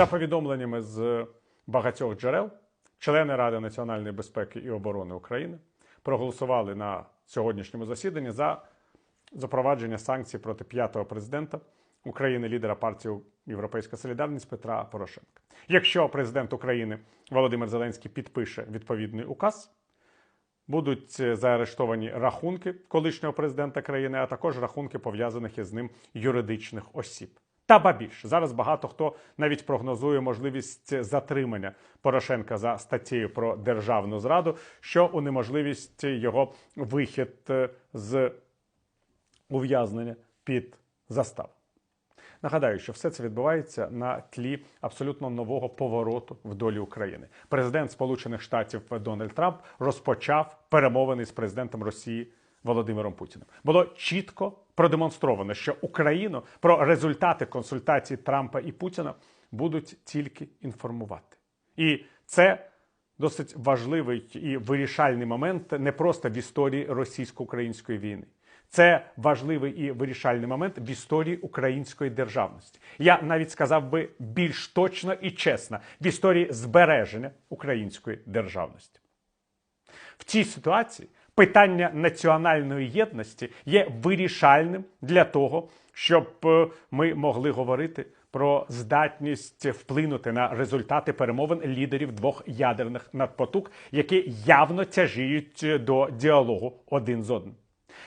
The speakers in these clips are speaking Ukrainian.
За повідомленнями з багатьох джерел, члени Ради національної безпеки і оборони України проголосували на сьогоднішньому засіданні за запровадження санкцій проти п'ятого президента України, лідера партії Європейська Солідарність Петра Порошенка. Якщо президент України Володимир Зеленський підпише відповідний указ, будуть заарештовані рахунки колишнього президента країни, а також рахунки пов'язаних із ним юридичних осіб. Та ба більше зараз багато хто навіть прогнозує можливість затримання Порошенка за статтєю про державну зраду, що унеможливість його вихід е, з ув'язнення під заставу. Нагадаю, що все це відбувається на тлі абсолютно нового повороту в долі України. Президент Сполучених Штатів Дональд Трамп розпочав перемовини з президентом Росії Володимиром Путіним. Було чітко продемонстровано, що Україну про результати консультацій Трампа і Путіна будуть тільки інформувати. І це досить важливий і вирішальний момент не просто в історії російсько-української війни. Це важливий і вирішальний момент в історії української державності. Я навіть сказав би більш точно і чесно в історії збереження української державності. В цій ситуації питання національної єдності є вирішальним для того, щоб е, ми могли говорити про здатність вплинути на результати перемовин лідерів двох ядерних надпотуг, які явно тяжіють до діалогу один з одним.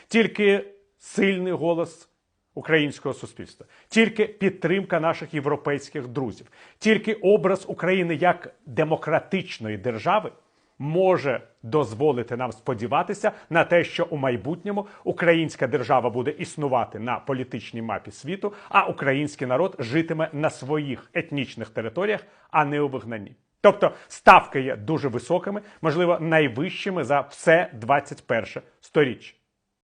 Тільки сильний голос українського суспільства, тільки підтримка наших європейських друзів, тільки образ України як демократичної держави може дозволити нам сподіватися на те, що у майбутньому українська держава буде існувати на політичній мапі світу, а український народ житиме на своїх етнічних територіях, а не у вигнанні. Тобто ставки є дуже високими, можливо, найвищими за все 21 сторіччя.